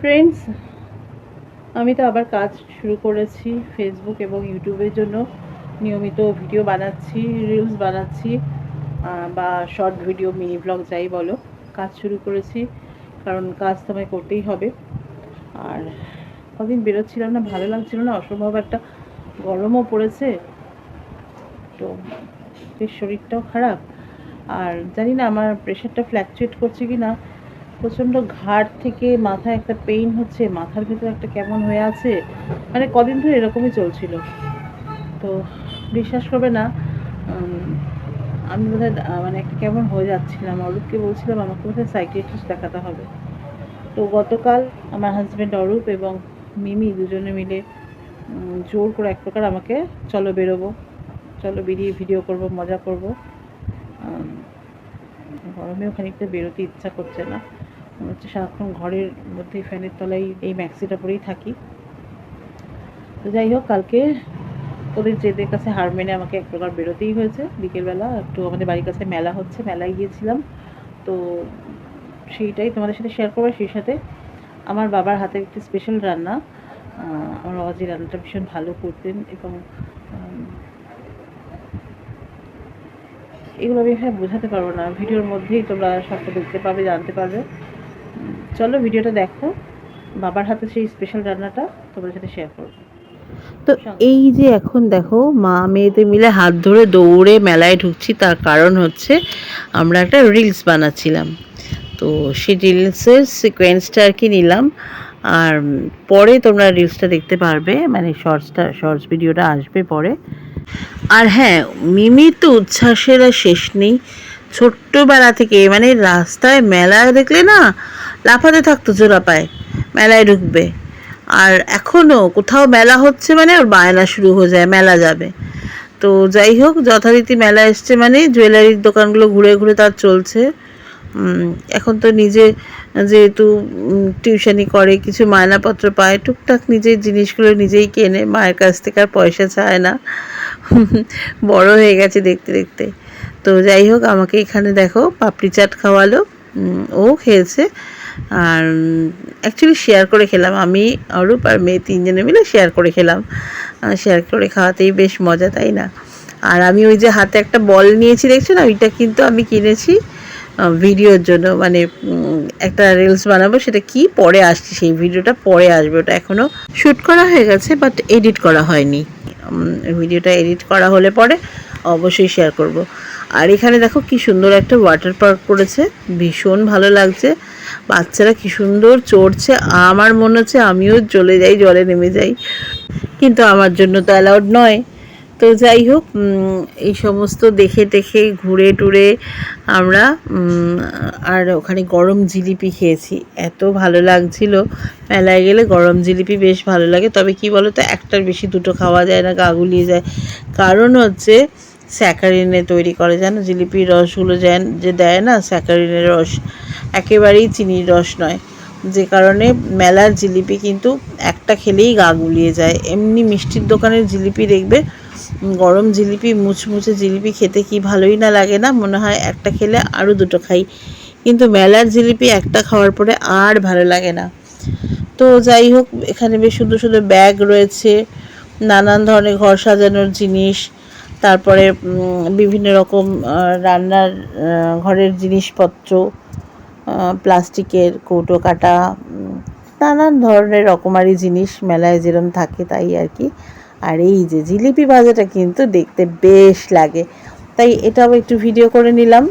Friends আমি তো আবার কাজ শুরু করেছি ফেসবুক এবং ইউটিউবের জন্য। নিয়মিত ভিডিও বানাচ্ছি রিলস বানাচ্ছি বা শর্ট ভিডিও মিনি ব্লগ যাই বলো। কাজ শুরু করেছি, কারণ কাজ তো আমায় করতেই হবে। আর কদিন বেরোচ্ছিলাম না, ভালো লাগছিল না, অসম্ভব একটা গরমও পড়েছে। তো বেশ শরীরটাও খারাপ। আর জানি না, আমার প্রেশারটা ফ্ল্যাকচুয়েট করছে কি না প্রচণ্ড ঘাড় থেকে মাথায় একটা পেইন হচ্ছে, মাথার ভেতরে একটা কেমন হয়ে আছে? মানে কদিন ধরে এরকমই চলছিল। তো বিশ্বাস করবে না আমি বোধহয় মানে একটা কেমন হয়ে যাচ্ছিলাম। অরূপকে বলছিলাম, আমাকে বোধহয় সাইকিয়াট্রিস্ট দেখাতে হবে। তো গতকাল আমার হাজব্যান্ড অরূপ এবং মিমি দুজনে মিলে জোর করে এক প্রকার আমাকে, চলো বেরোবো, চলো বেরিয়ে ভিডিও করব, মজা করব। গরমেও খানিকটা বেরোতে ইচ্ছা করছে না। হচ্ছে সারাক্ষণ ঘরের মধ্যে ফ্যানের তলায় এই ম্যাক্সিটা পরেই থাকি। তো যাই হোক, কালকে ওদের জেদের কাছে হার মেনে আমাকে এক প্রকার বেরোতেই হয়েছে। বিকেলবেলা একটু আমাদের বাড়ির কাছে মেলা হচ্ছে, মেলায় গিয়েছিলাম। তো সেইটাই তোমাদের সাথে শেয়ার করব সেই সাথে। আমার বাবার হাতের একটি স্পেশাল রান্না। আমার বাবা যে রান্নাটা ভীষণ ভালো করতেন এবং এগুলো আমি এখানে বোঝাতে পারব না। ভিডিওর মধ্যেই তোমরা সবটা দেখতে পাবে, জানতে পারবে। চলো ভিডিওটা দেখো। বাবার হাতে সেই স্পেশাল রান্নাটা তোমাদের সাথে শেয়ার করব। তো এই যে এখন দেখো মা মেয়েদের মিলে হাত ধরে দৌড়ে মেলায় ঢুকছি তার কারণ হচ্ছে আমরা একটা রিলস বানাচ্ছিলাম। তো সেই রিলসের সিকোয়েন্সটা আর কি নিলাম। আর পরে তোমরা রিলসটা দেখতে পারবে মানে শর্টসটা শর্টস ভিডিওটা আসবে পরে। আর হ্যাঁ মিমির তো উচ্ছ্বাসের আর শেষ নেই। ছোট্টবেলা থেকে মানে রাস্তায় মেলা দেখলে না, লাফাতে থাকতো জোড়া পায়, মেলায় ঢুকবে। আর এখনও কোথাও মেলা হচ্ছে মানে ওর বায়না শুরু হয়ে যায়, মেলা যাবে। তো যাই হোক, যথারীতি মেলা এসছে মানে জুয়েলারির দোকানগুলো ঘুরে ঘুরে তার চলছে। এখন তো নিজে যেহেতু টিউশনি করে, কিছু মায়নাপত্র পায়, টুকটাক নিজের জিনিসগুলো নিজেই কেনে, মায়ের কাছ থেকে আর পয়সা চায় না। বড় হয়ে গেছে দেখতে দেখতে। তো যাই হোক, আমাকে এখানে দেখো, পাপড়ি চাট খাওয়ালো ও খেয়েছে। আর অ্যাকচুয়ালি শেয়ার করে খেলাম। আমি, অরূপ আর মেয়ে তিনজনে মিলে শেয়ার করে খেলাম। শেয়ার করে খাওয়াতেই বেশ মজা, তাই না? আর আমি ওই যে হাতে একটা বল নিয়েছি, দেখছ না? ওইটা কিন্তু আমি কিনেছি ভিডিওর জন্য। মানে একটা রিলস বানাবো, সেটা কি পরে আসছে, সেই ভিডিওটা পরে আসবে। ওটা এখনও শ্যুট করা হয়ে গেছে বাট এডিট করা হয়নি। ভিডিওটা এডিট করা হলে পরে অবশ্যই শেয়ার করব। আর এখানে দেখো কি সুন্দর একটা ওয়াটার পার্ক করেছে ভীষণ ভালো লাগছে। বাচ্চারা কি সুন্দর চড়ছে, আমার মনে হচ্ছে আমিও চলে যাই, জলে নেমে যাই। কিন্তু আমার জন্য তো অ্যালাউড নয়। তো যাই হোক এই সমস্ত দেখে টেখে ঘুরে টুরে আমরা আর ওখানে গরম জিলিপি খেয়েছি। এত ভালো লাগছিল। মেলায় গেলে গরম জিলিপি বেশ ভালো লাগে। তবে কি বলো তো একটার বেশি দুটো খাওয়া যায় না, গা গুলিয়ে যায়। কারণ হচ্ছে স্যাকারিনে তৈরি করে, জানো? জিলিপির রসগুলো যেন যে দেয় না, স্যাকারিনের রস, একেবারেই চিনির রস নয়। যে কারণে মেলার জিলিপি কিন্তু একটা খেলেই গা গুলিয়ে যায়। এমনি মিষ্টির দোকানের জিলিপি দেখবে, গরম জিলিপি, মুচমুচে জিলিপি খেতে কি ভালোই না লাগে না? মনে হয় একটা খেলে আরও দুটো খাই। কিন্তু মেলার জিলিপি একটা খাওয়ার পরে আর ভালো লাগে না। তো যাই হোক, এখানে বেশ সুন্দর সুন্দর ব্যাগ রয়েছে, নানান ধরনের ঘর সাজানোর জিনিস তারপরে বিভিন্ন রকম রান্নার ঘরের জিনিসপত্র প্লাস্টিকের কৌটো কাটা নানান ধরনের রকমারি জিনিস মেলায় যেরকম থাকে তাই আর কি। আর এই যে জিলিপি ভাজাটা কিন্তু দেখতে বেশ লাগে। তাই এটাও একটু ভিডিও করে নিলাম।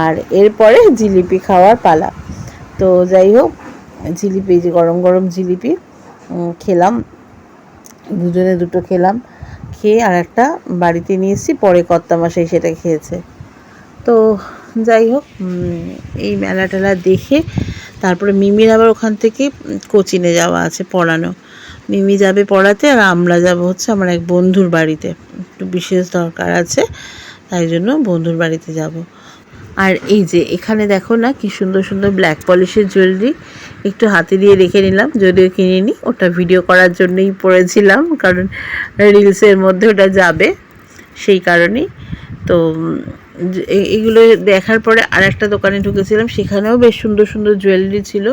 আর এরপরে জিলিপি খাওয়ার পালা। তো যাই হোক, জিলিপি যে গরম গরম জিলিপি খেলাম। দুজনে দুটো খেলাম। খেয়ে আর একটা বাড়িতে নিয়ে এসেছি, পরে কর্তা মশাই সেটা খেয়েছে। তো যাই হোক এই মেলা টেলা দেখে তারপরে মিমির আবার ওখান থেকে কোচিনে যাওয়া আছে পড়ানো। মিমি যাবে পড়াতে আর আমরা যাব হচ্ছে আমার এক বন্ধুর বাড়িতে। একটু বিশেষ দরকার আছে, তাই জন্য বন্ধুর বাড়িতে যাব। আর এই যে এখানে দেখো না কি সুন্দর সুন্দর ব্ল্যাক পলিশের জুয়েলারি একটু হাতে দিয়ে রেখে নিলাম, যদিও কিনিনি, ওটা ভিডিও করার জন্যই পরেছিলাম কারণ রিলসের মধ্যে ওটা যাবে সেই কারণেই। তো এগুলো দেখার পরে আর একটা দোকানে ঢুকেছিলাম, সেখানেও বেশ সুন্দর সুন্দর জুয়েলারি ছিল।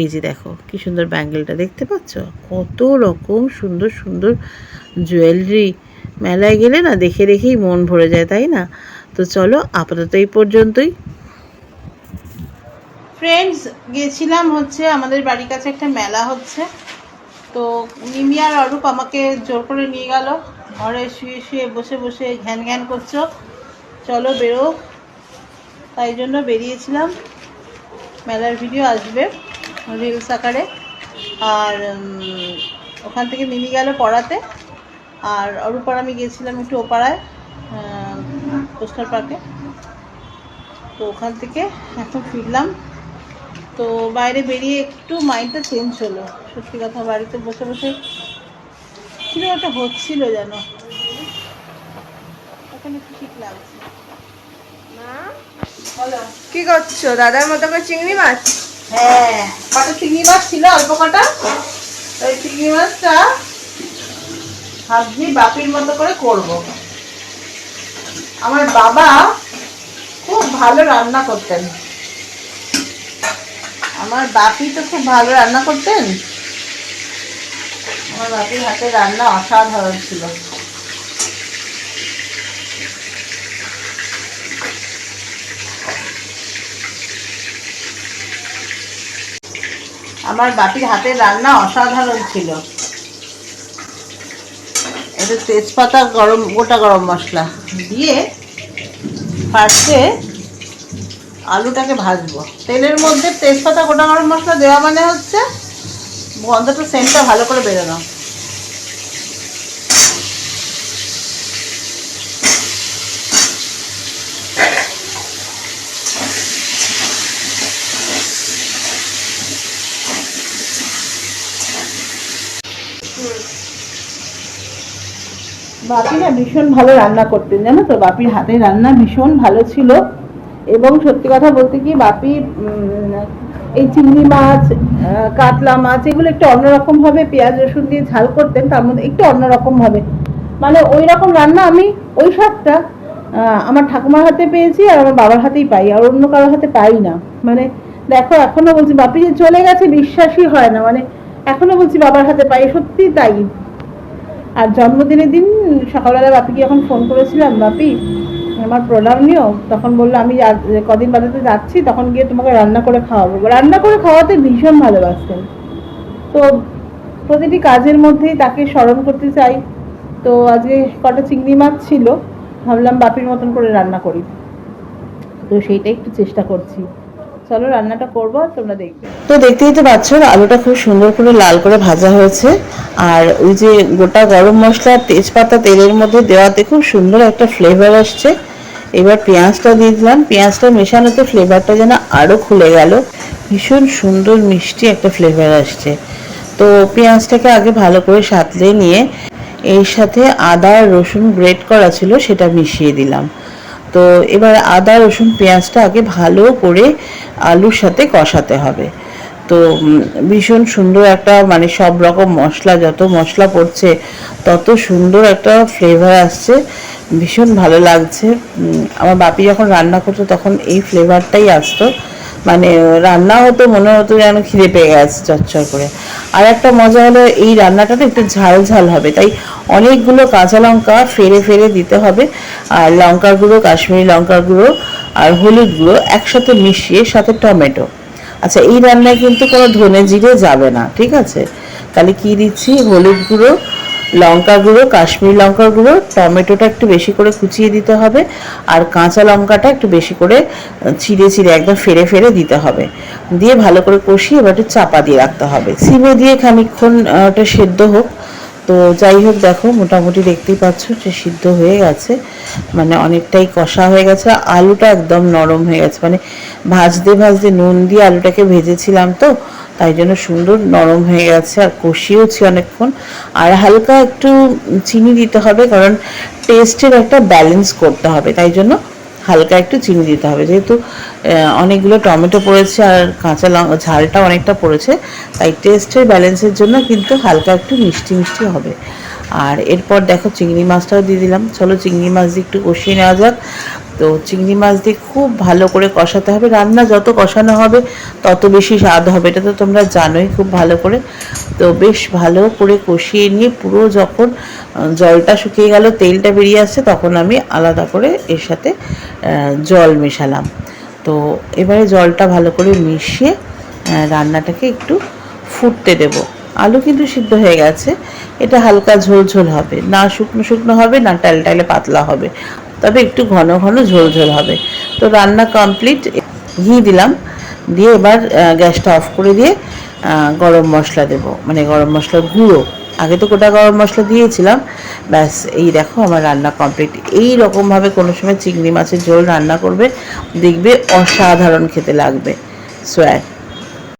এই যে দেখো, কি সুন্দর ব্যাঙ্গেলটা দেখতে পাচ্ছ? কত রকম সুন্দর সুন্দর জুয়েলারি মেলায় গেলে না দেখে দেখেই মন ভরে যায়, তাই না? তো চলো, আপাতত এই পর্যন্তই। ফ্রেন্ডস গেছিলাম হচ্ছে আমাদের বাড়ির কাছে একটা মেলা হচ্ছে। তো মিমি আর অরূপ আমাকে জোর করে নিয়ে গেল। ঘরে শুয়ে শুয়ে বসে বসে ঘ্যান ঘ্যান করছ। চলো বেরো। তাই জন্য বেরিয়েছিলাম। মেলার ভিডিও আসবে রিলস আকারে। আর ওখান থেকে মিমি গেল পড়াতে। আর অরূপ আর আমি গেছিলাম একটু ওপাড়ায়। পোস্টার পার্কে। তো ওখান থেকে এখন ফিরলাম। তো বাইরে বেরিয়ে একটু মাইন্ডটা চেঞ্জ হলো। সত্যি কথা বাড়িতে বসে বসে কীরকম একটা হচ্ছিল যেন। এখন একটু ঠিক লাগছে। বলো। কি করছ? দাদার মতো করে চিংড়ি মাছ? হ্যাঁ কটা চিংড়ি মাছ ছিল? অল্প কটা? ওই চিংড়ি মাছটা ভাবছি বাপির মতো করে করব। আমার বাবা খুব ভালো রান্না করতেন। আমার বাপি তো খুব ভালো রান্না করতেন। আমার বাপির হাতে রান্না অসাধারণ ছিল। আমার বাপির হাতের রান্না অসাধারণ ছিল। এটা তেজপাতা গরম, গোটা গরম মশলা দিয়ে ফার্স্টে আলুটাকে ভাজবো। তেলের মধ্যে তেজপাতা, গোটা গরম মশলা দেওয়া মানে হচ্ছে গন্ধটা সেন্টটা ভালো করে বেরোনো বাপি না ভীষণ ভালো রান্না করতেন জানো তো? বাপির হাতের রান্না ভীষণ ভালো ছিল। এবং সত্যি কথা বলতে কি বাপি এই চিংড়ি মাছ কাতলা মাছ এগুলো একটু অন্যরকম ভাবে পেঁয়াজ রসুন দিয়ে ঝাল করতেন তার মধ্যে একটু অন্যরকম ভাবে। মানে ওই রকম রান্না আমি ওই স্বাদটা আহ, আমার ঠাকুমার হাতে পেয়েছি আর আমার বাবার হাতেই পাই আর অন্য কারোর হাতে পাই না। মানে দেখো এখনও বলছি বাপি যে চলে গেছে বিশ্বাসই হয় না। মানে এখনও বলছি বাবার হাতে পাই সত্যি তাই। আর জন্মদিনের দিন সকালবেলা বাপিকে যখন ফোন করেছিলাম, বাপি, আমার প্রণাম নিও। তখন বলল, আমি কদিন বাদে তো যাচ্ছি, তখন গিয়ে তোমাকে রান্না করে খাওয়াবো। রান্না করে খাওয়াতে ভীষণ ভালোবাসতেন। তো প্রতিটি কাজের মধ্যেই তাকে স্মরণ করতে চাই। তো আজকে কটা চিংড়ি মাছ ছিল, ভাবলাম বাপির মতন করে রান্না করি। তো সেইটাই একটু চেষ্টা করছি। চলো রান্নাটা করব, তোমরা দেখবে। তো দেখতেই তো পাচ্ছ, আলুটা খুব সুন্দর করে লাল করে ভাজা হয়েছে। আর ওই যে গোটা গরম মশলা, তেজপাতা, তেলের মধ্যে দেওয়াতে খুব সুন্দর একটা ফ্লেভার আসছে। এবার পেঁয়াজটা দিয়ে দিলাম। পেঁয়াজটা মেশানোতে ফ্লেভারটা যেন আরও খুলে গেল। ভীষণ সুন্দর, মিষ্টি একটা ফ্লেভার আসছে। তো পেঁয়াজটাকে আগে ভালো করে সাঁতলে নিয়ে, এর সাথে আদা রসুন গ্রেট করা ছিল, সেটা মিশিয়ে দিলাম। তো এবার আদা, রসুন, পেঁয়াজটা আগে ভালো করে আলুর সাথে কষাতে হবে। তো ভীষণ সুন্দর একটা মানে সব রকম মশলা, যত মশলা পড়ছে, তত সুন্দর একটা ফ্লেভার আসছে। ভীষণ ভালো লাগছে। আমার বাপি যখন রান্না করতো তখন এই ফ্লেভারটাই আসতো। মানে রান্না হতো মনে হতো যেন খিদে পেয়ে গেছে চচ্চর করে। আর একটা মজা হলো, এই রান্নাটা না একটু ঝাল ঝাল হবে। তাই অনেকগুলো কাঁচা লঙ্কা ফেরে ফেরে দিতে হবে। আর লঙ্কার গুঁড়ো, কাশ্মীরি লঙ্কার গুঁড়ো আর হলুদ গুঁড়ো একসাথে মিশিয়ে সাথে টমেটো। আচ্ছা এই রান্নায় কিন্তু কোনো ধনে জিরে যাবে না, ঠিক আছে? তাহলে কি দিচ্ছি? হলুদ গুঁড়ো লঙ্কা গুঁড়ো, কাশ্মীরি লঙ্কার গুঁড়ো, টমেটোটা একটু বেশি করে কুচিয়ে দিতে হবে আর কাঁচা লঙ্কাটা একটু বেশি করে চিড়ে চিড়ে একদম ফেরে ফেরে দিতে হবে। দিয়ে ভালো করে কষিয়ে এবার একটু চাপা দিয়ে রাখতে হবে। সিমে দিয়ে খানিকক্ষণ ওটা সেদ্ধ হোক। তো যাই হোক দেখো, মোটামুটি দেখতেই পাচ্ছ যে সিদ্ধ হয়ে গেছে। মানে অনেকটাই কষা হয়ে গেছে। আলুটা একদম নরম হয়ে গেছে। মানে ভাজতে ভাজতে নুন দিয়ে আলুটাকে ভেজেছিলাম তো তাই জন্য সুন্দর নরম হয়ে গেছে আর কষিয়েওছি অনেকক্ষণ। আর হালকা একটু চিনি দিতে হবে, কারণ টেস্টের একটা ব্যালেন্স করতে হবে, তাই জন্য হালকা একটু চিনি দিতে হবে। যেহেতু অনেকগুলো টমেটো পড়েছে আর কাঁচা লঙ্কা ঝালটা অনেকটা পড়েছে, তাই টেস্টের ব্যালেন্সের জন্য কিন্তু হালকা একটু মিষ্টি মিষ্টি হবে। আর এরপর দেখো চিংড়ি মাছটাও দিয়ে দিলাম। চলো চিংড়ি মাছ দিয়ে একটু কষিয়ে নেওয়া যাক। তো চিংড়ি মাছ দিয়ে খুব ভালো করে কষাতে হবে। রান্না যত কষানো হবে, তত বেশি স্বাদ হবে। এটা তো তোমরা জানোই, খুব ভালো করে। তো বেশ ভালো করে কষিয়ে নিয়ে পুরো যখন জলটা শুকিয়ে গেল, তেলটা বেরিয়ে আসছে, তখন আমি আলাদা করে এর সাথে জল মেশালাম। তো এবারে জলটা ভালো করে মিশিয়ে রান্নাটাকে একটু ফুটতে দেব। আলু কিন্তু সিদ্ধ হয়ে গেছে। এটা হালকা ঝোল ঝোল হবে। না শুকনো শুকনো হবে, না টাইল টাইলে পাতলা হবে। তবে একটু ঘন ঘন ঝোল ঝোল হবে। তো রান্না কমপ্লিট ঘি দিলাম। দিয়ে এবার গ্যাসটা অফ করে দিয়ে গরম মশলা দেব। মানে গরম মশলার গুঁড়ো। আগে তো গোটা গরম মশলা দিয়েছিলাম। ব্যাস, এই দেখো আমার রান্না কমপ্লিট এই রকমভাবে কোনো সময় চিংড়ি মাছের ঝোল রান্না করবে, দেখবে অসাধারণ খেতে লাগবে। সোয়ার